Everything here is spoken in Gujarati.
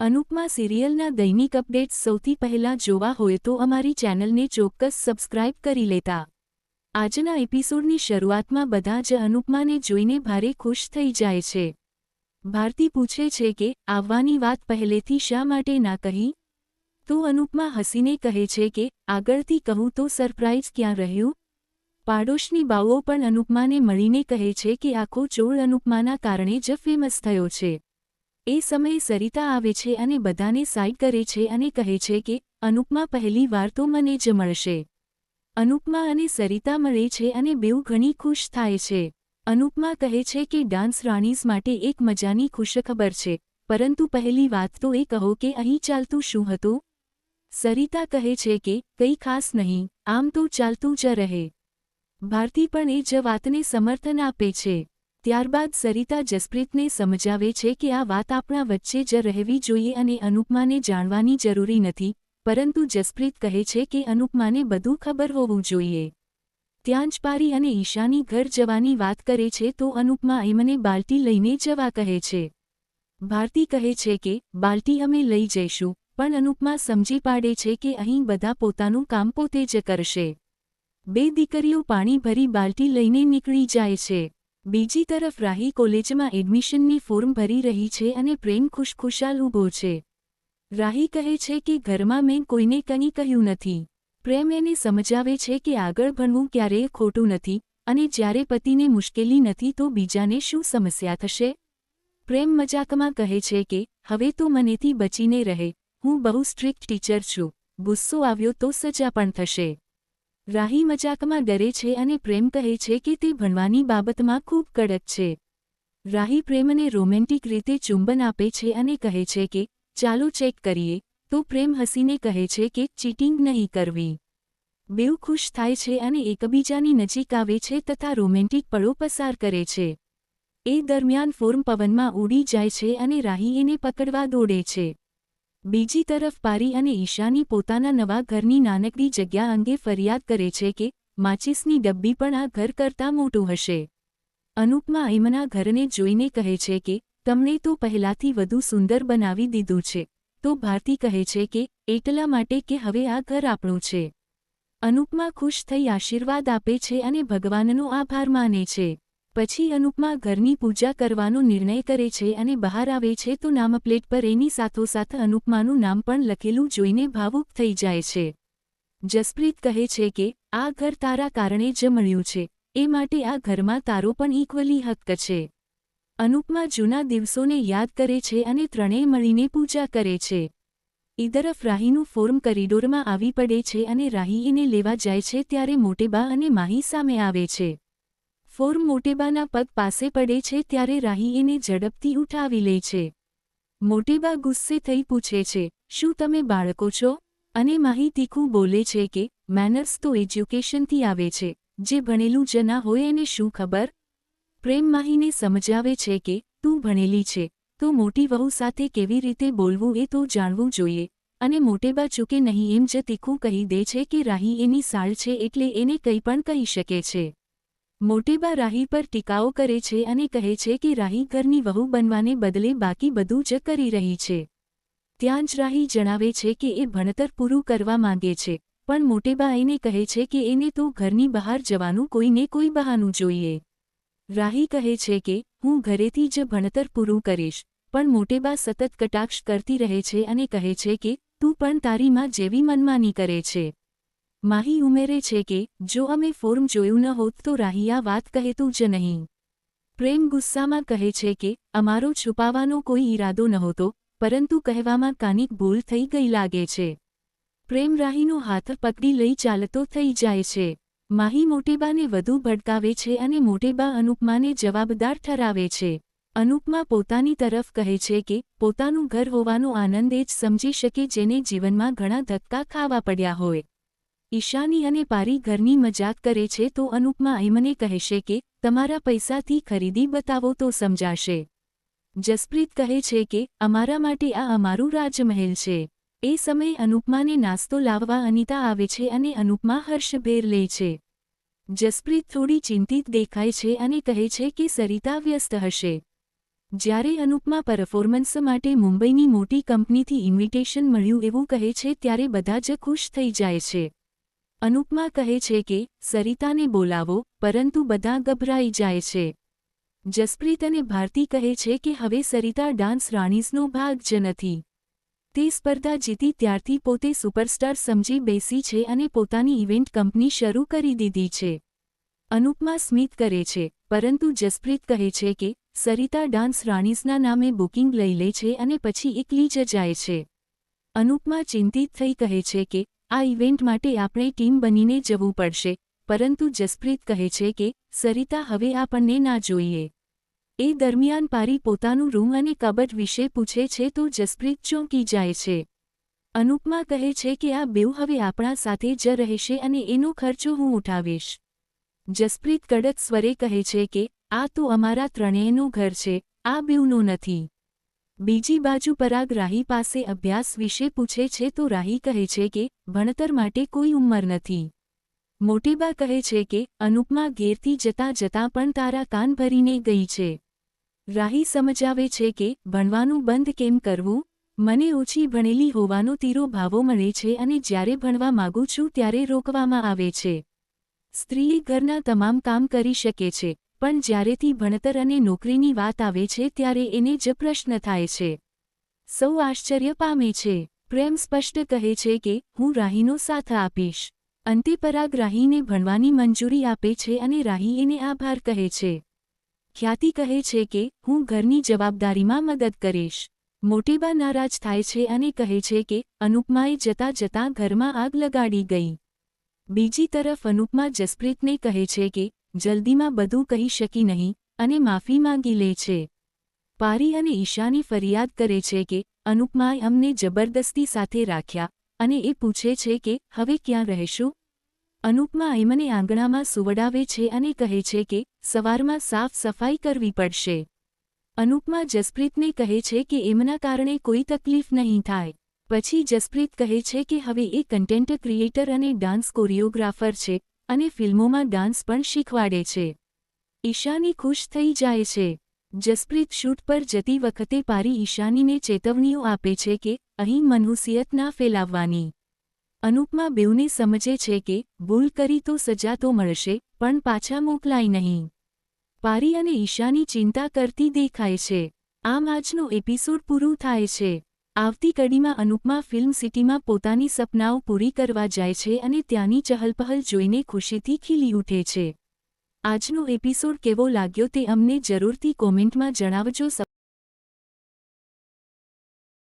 અનુપમા સિરિયલના દૈનિક અપડેટ્સ સૌથી પહેલા જોવા હોય તો અમારી ચેનલને ચોક્કસ સબસ્ક્રાઇબ કરી લેતા. આજના એપિસોડની શરૂઆતમાં બધા જ અનુપમાને જોઈને ભારે ખુશ થઈ જાય છે. ભારતી પૂછે છે કે, આવવાની વાત પહેલેથી શા માટે ના કહી? તો અનુપમા હસીને કહે છે કે, આગળથી કહું તો સરપ્રાઇઝ ક્યાં રહ્યું? પાડોશની બાઓ પણ અનુપમાને મળીને કહે છે કે, આખો ચોળ અનુપમાના કારણે જ ફેમસ થયો છે. એ સમયે સરિતા આવે છે અને બધાને સાઈડ કરે છે અને કહે છે કે, અનુપમા, પહેલી વાર તો મને જ મળશે. અનુપમા અને સરિતા મળે છે અને બેઉ ઘણી ખુશ થાય છે. અનુપમા કહે છે કે, ડાન્સ રાણીઝ માટે એક મજાની ખુશખબર છે. પરંતુ પહેલી વાત તો એ કહો કે, અહીં ચાલતું શું હતું? સરિતા કહે છે કે, કંઈ ખાસ નહીં. આમ તો ચાલતું જ રહે. ભારતી પણ એ જ વાતને સમર્થન આપે છે. ત્યારબાદ સરિતા જસપ્રીતને સમજાવે છે કે આ વાત આપણા વચ્ચે જ રહેવી જોઈએ અને અનુપમાને જાણવાની જરૂરી નથી, પરંતુ જસપ્રીત કહે છે કે અનુપમાને બધું ખબર હોવું જોઈએ. ત્યાં જ પારી અને ઈશાની ઘર જવાની વાત કરે છે તો અનુપમા એમને બાલ્ટી લઈને જવા કહે છે. ભારતી કહે છે કે, બાલ્ટી અમે લઈ જઈશું, પણ અનુપમા સમજી પાડે છે કે અહીં બધા પોતાનું કામ પોતે જ કરશે. બે દીકરીઓ પાણી ભરી બાલ્ટી લઈને નીકળી જાય છે. બીજી તરફ રાહી કોલેજમાં એડમિશનની ફોર્મ ભરી રહી છે અને પ્રેમ ખુશખુશાલ ઊભો છે. રાહી કહે છે કે ઘરમાં મેં કોઈને કંઈ કહ્યું નથી. પ્રેમ એને સમજાવે છે કે આગળ ભણવું ક્યારેય ખોટું નથી અને જ્યારે પતિને મુશ્કેલી નથી તો બીજાને શું સમસ્યા થશે? પ્રેમ મજાકમાં કહે છે કે, હવે તો મનેથી બચીને રહે. હું બહુ સ્ટ્રિક્ટ ટીચર છું. ગુસ્સો આવ્યો તો સજા પણ થશે. રાહી મજાકમાં ડરે છે અને પ્રેમ કહે છે કે તે ભણવાની બાબતમાં ખૂબ કડક છે. રાહી પ્રેમને રોમેન્ટિક રીતે ચુંબન આપે છે અને કહે છે કે, ચાલો ચેક કરીએ. તો પ્રેમ હસીને કહે છે કે, ચીટિંગ નહીં કરવી. બેઉ ખુશ થાય છે અને એકબીજાની નજીક આવે છે તથા રોમેન્ટિક પળો પસાર કરે છે. એ દરમિયાન ફોર્મ પવનમાં ઉડી જાય છે અને રાહી એને પકડવા દોડે છે. બીજી તરફ પારી અને ઈશાની પોતાના નવા ઘરની નાનકડી જગ્યા અંગે ફરિયાદ કરે છે કે, માચિસની ડબ્બી પણ આ ઘર કરતાં મોટું હશે. અનુપમા એમના ઘરને જોઈને કહે છે કે, તમને તો પહેલાથી વધુ સુંદર બનાવી દીધું છે. તો ભારતી કહે છે કે, એટલા માટે કે હવે આ ઘર આપણું છે. અનુપમા ખુશ થઈ આશીર્વાદ આપે છે અને ભગવાનનો આભાર માને છે. પછી અનુપમા ઘરની પૂજા કરવાનો નિર્ણય કરે છે અને બહાર આવે છે તો નામપ્લેટ પર એની સાથોસાથ અનુપમાનું નામ પણ લખેલું જોઈને ભાવુક થઈ જાય છે. જસપ્રીત કહે છે કે, આ ઘર તારા કારણે જ મળ્યું છે. એ માટે આ ઘરમાં તારો પણ ઇક્વલી હક્ક છે. અનુપમા જૂના દિવસોને યાદ કરે છે અને ત્રણેય મળીને પૂજા કરે છે. ઈદરફ રાહીનું ફોર્મ કરીડોરમાં આવી પડે છે અને રાહી એને લેવા જાય છે ત્યારે મોટેબા અને માહી સામે આવે છે. ફોર્મ મોટેબાના પગ પાસે પડે છે ત્યારે રાહી એને ઝડપથી ઉઠાવી લે છે. મોટેબા ગુસ્સે થઈ પૂછે છે, શું તમે બાળકો છો? અને માહી તીખું બોલે છે કે મેનર્સ તો એજ્યુકેશનથી આવે છે, જે ભણેલું જ ના હોય એને શું ખબર? પ્રેમ માહીને સમજાવે છે કે, તું ભણેલી છે, તો મોટી વહુ સાથે કેવી રીતે બોલવું એ તો જાણવું જોઈએ. અને મોટેબા ચૂકે નહીં એમ જ તીખું કહી દે છે કે રાહી એની સાળ છે એટલે એને કંઈ પણ કહી શકે છે. મોટેબા રાહી પર ટીકાઓ કરે છે અને કહે છે કે રાહી ઘરની વહુ બનવાને બદલે બાકી બધું જ કરી રહી છે. ત્યાં જ રાહી જણાવે છે કે એ ભણતર પૂરું કરવા માંગે છે, પણ મોટેબા એને કહે છે કે એને તો ઘરની બહાર જવાનું કોઈને કોઈ બહાનું જોઈએ. રાહી કહે છે કે, હું ઘરેથી જ ભણતર પૂરું કરીશ, પણ મોટેબા સતત કટાક્ષ કરતી રહે છે અને કહે છે કે, તું પણ તારી માં જેવી મનમાની કરે છે. માહી ઉમેરે છે કે, જો અમે ફોર્મ જોયું ન હોત તો રાહી આ વાત કહેતું જ નહીં. પ્રેમ ગુસ્સામાં કહે છે કે, અમારો છુપાવાનો કોઈ ઈરાદો નહોતો પરંતુ કહેવામાં કાનિક ભૂલ થઈ ગઈ લાગે છે. પ્રેમ રાહીનો હાથ પકડી લઈ ચાલતો થઈ જાય છે. માહી મોટેબાને વધુ ભડકાવે છે અને મોટેબા અનુપમાને જવાબદાર ઠરાવે છે. અનુપમા પોતાની તરફ કહે છે કે, પોતાનું ઘર હોવાનો આનંદ એ જ સમજી શકે જેને જીવનમાં ઘણા ધક્કા ખાવા પડ્યા હોય. ઈશાની અને પારી ઘરની મજાક કરે છે તો અનુપમા એમને કહેશે કે, તમારા પૈસાથી ખરીદી બતાવો તો સમજાશે. જસપ્રીત કહે છે કે, અમારા માટે આ અમારું રાજમહેલ છે. એ સમયે અનુપમાને નાસ્તો લાવવા અનિતા આવે છે અને અનુપમા હર્ષભેર લે છે. જસપ્રીત થોડી ચિંતિત દેખાય છે અને કહે છે કે, સરિતા વ્યસ્ત હશે. જ્યારે અનુપમા પરફોર્મન્સ માટે મુંબઈની મોટી કંપનીથી ઇન્વિટેશન મળ્યું એવું કહે છે ત્યારે બધા જ ખુશ થઈ જાય છે. અનુપમા કહે છે કે, સરિતાને બોલાવો, પરંતુ બધા ગભરાઈ જાય છે. જસપ્રીત અને ભારતી કહે છે કે, હવે સરિતા ડાન્સ રાણીઝનો ભાગ જ નથી. તે સ્પર્ધા જીતી ત્યારથી પોતે સુપરસ્ટાર સમજી બેસી છે અને પોતાની ઇવેન્ટ કંપની શરૂ કરી દીધી છે. અનુપમા સ્મિત કરે છે, પરંતુ જસપ્રીત કહે છે કે, સરિતા ડાન્સ રાણીઝના નામે બુકિંગ લઈ લે છે અને પછી એકલી જ જાય છે. અનુપમા ચિંતિત થઈ કહે છે કે આ ઇવેન્ટ માટે આપણે ટીમ બનીને જવું પડશે, પરંતુ જસપ્રીત કહે છે કે, સરિતા હવે આપણને ના જોઈએ. એ દરમિયાન પારી પોતાનું રૂમ અને કબટ વિશે પૂછે છે તો જસપ્રીત ચોંકી જાય છે. અનુપમા કહે છે કે આ બેઉ હવે આપણા સાથે જ રહેશે અને એનો ખર્ચો હું ઉઠાવીશ. જસપ્રીત કડક સ્વરે કહે છે કે, આ તો અમારા ત્રણેયનું ઘર છે, આ બેઉનું નથી. બીજી બાજુ પરાગ રાહી પાસે અભ્યાસ વિશે પૂછે છે તો રાહી કહે છે કે, ભણતર માટે કોઈ ઉંમર નથી. મોટેબા કહે છે કે, અનુપમા ઘેરથી જતાં જતાં પણ તારા કાન ભરીને ગઈ છે. રાહી સમજાવે છે કે, ભણવાનું બંધ કેમ કરવું? મને ઓછી ભણેલી હોવાનો તીરો ભાવો મળે છે અને જ્યારે ભણવા માગું છું ત્યારે રોકવામાં આવે છે. સ્ત્રી ઘરના તમામ કામ કરી શકે છે. પણ જ્યારેથી ભણતર અને નોકરીની વાત આવે છે ત્યારે એને જ પ્રશ્ન થાય છે. સૌ આશ્ચર્ય પામે છે. પ્રેમ સ્પષ્ટ કહે છે કે, હું રાહીનો સાથ આપીશ. અંતે પરાગ રાહીને ભણવાની મંજૂરી આપે છે અને રાહી એને આભાર કહે છે. ખ્યાતિ કહે છે કે, હું ઘરની જવાબદારીમાં મદદ કરીશ. મોટેબા નારાજ થાય છે અને કહે છે કે, અનુપમાએ જતાં જતાં ઘરમાં આગ લગાડી ગઈ. બીજી તરફ અનુપમા જસપ્રીતને કહે છે કે જલ્દીમાં બધું કહી શકી નહીં અને માફી માંગી લે છે. પારી અને ઈશાની ફરિયાદ કરે છે કે અનુપમાએ અમને જબરદસ્તી સાથે રાખ્યા અને એ પૂછે છે કે હવે ક્યાં રહેશું? અનુપમા એમને આંગણામાં સુવડાવે છે અને કહે છે કે સવારમાં સાફ સફાઈ કરવી પડશે. અનુપમા જસપ્રીતને કહે છે કે એમના કારણે કોઈ તકલીફ નહીં થાય. પછી જસપ્રીત કહે છે કે હવે એ કન્ટેન્ટ ક્રિએટર અને ડાન્સ કોરિયોગ્રાફર છે અને ફિલ્મોમાં ડાન્સ પણ શીખવાડે છે. ઈશાની ખુશ થઈ જાય છે. જસપ્રીત શૂટ પર જતી વખતે પારી ઈશાનીને ચેતવણીઓ આપે છે કે અહીં મનહુસિયત ના ફેલાવવાની. અનુપમા બેઉને સમજે છે કે ભૂલ કરી તો સજા તો મળશે, પણ પાછા મોકલાય નહીં. પારી અને ઈશાની ચિંતા કરતી દેખાય છે. આમ આજનો એપિસોડ પૂરું થાય છે. આવતી કડીમાં અનુપમા ફિલ્મ સિટીમાં પોતાની સપનાઓ પૂરી કરવા જાય છે અને ત્યાંની ચહલપહલ જોઈને ખુશીથી ખીલી ઉઠે છે. આજનો એપિસોડ કેવો લાગ્યો તે અમને જરૂરથી કોમેન્ટમાં જણાવજો.